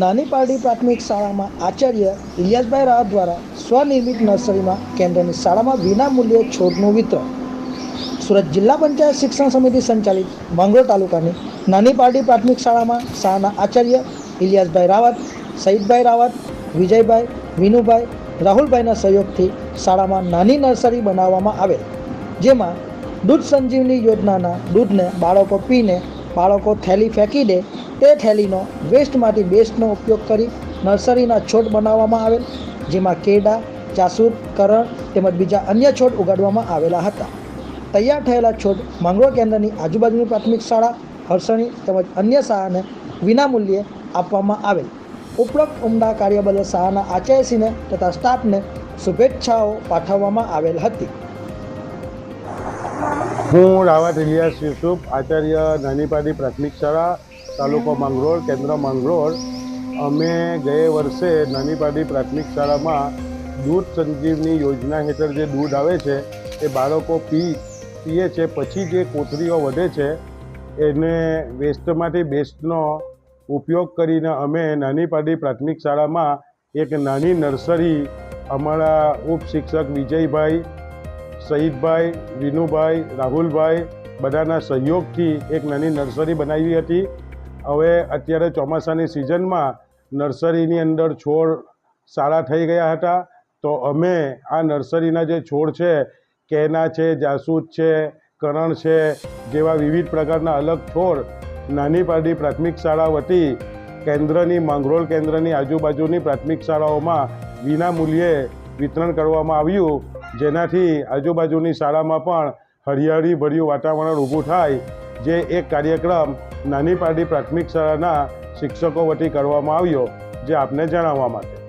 નાની પારડી પ્રાથમિક શાળામાં આચાર્ય ઇલિયાસભાઈ રાવત દ્વારા સ્વનિર્મિત નર્સરીમાં કેન્દ્રની શાળામાં વિના મૂલ્યે છોડનું વિતરણ. સુરત જિલ્લા પંચાયત શિક્ષણ સમિતિ સંચાલિત માંગરોળ તાલુકાની નાની પારડી પ્રાથમિક શાળામાં શાળાના આચાર્ય ઇલિયાસભાઈ રાવત સહિતભાઈ રાવત, વિજયભાઈ, વિનુભાઈ, રાહુલભાઈના સહયોગથી શાળામાં નાની નર્સરી બનાવવામાં આવેલ, જેમાં દૂધ સંજીવની યોજનાના દૂધને બાળકો પીને બાળકો થેલી ફેંકી દે તે થેલીનો વેસ્ટમાંથી બેસ્ટનો ઉપયોગ કરી નર્સરીના છોડ બનાવવામાં આવેલ, જેમાં કેડા જાસૂદ, કરણ તેમજ બીજા અન્ય છોડ ઉગાડવામાં આવેલા હતા. તૈયાર થયેલા છોડ માંગરોળ કેન્દ્રની આજુબાજુની પ્રાથમિક શાળા હરસણી તેમજ અન્ય શાળાને વિનામૂલ્યે આપવામાં આવેલ. ઉપરોક્ત ઉમદા કાર્ય બદલ શાળાના આચાર્યશ્રીને તથા સ્ટાફને શુભેચ્છાઓ પાઠવવામાં આવેલ હતી. હું રાવત ઇલિયાસ યુસુફ, આચાર્ય નાનીપાડી પ્રાથમિક શાળા તાલુકો માંગરોળ, કેન્દ્ર માંગરોળ. અમે ગયે વર્ષે નાની પાડી પ્રાથમિક શાળામાં દૂધ સંજીવની યોજના હેઠળ જે દૂધ આવે છે, એ બાળકો પી, પીએ છે. પછી જે કોથળીઓ વધે છે, એને વેસ્ટમાંથી બેસ્ટનો ઉપયોગ કરીને અમે નાની પાડી પ્રાથમિક શાળામાં એક નાની નર્સરી અમારા ઉપશિક્ષક વિજયભાઈ, શહીદભાઈ, વિનુભાઈ, રાહુલભાઈ બધાના સહયોગથી એક નાની નર્સરી બનાવી હતી. હવે અત્યારે ચોમાસાની સિઝનમાં નર્સરીની અંદર છોડ સારા થઈ ગયા હતા. તો અમે આ નર્સરીના જે છોડ છે, કેના છે, જાસૂદ છે, કરણ છે, જેવા વિવિધ પ્રકારના અલગ છોડ નાની પારડી પ્રાથમિક શાળા વતી કેન્દ્રની માંગરોળ કેન્દ્રની આજુબાજુની પ્રાથમિક શાળાઓમાં વિના મૂલ્યે વિતરણ કરવામાં આવ્યું. જેનાથી આજુબાજુની શાળામાં પણ હરિયાળી ભર્યું વાતાવરણ ઊભું થાય. જે એક કાર્યક્રમ નાની પાર્ટી પ્રાથમિક શાળાના શિક્ષકો વતી કરવામાં આવ્યો જે આપને જણાવવા માટે.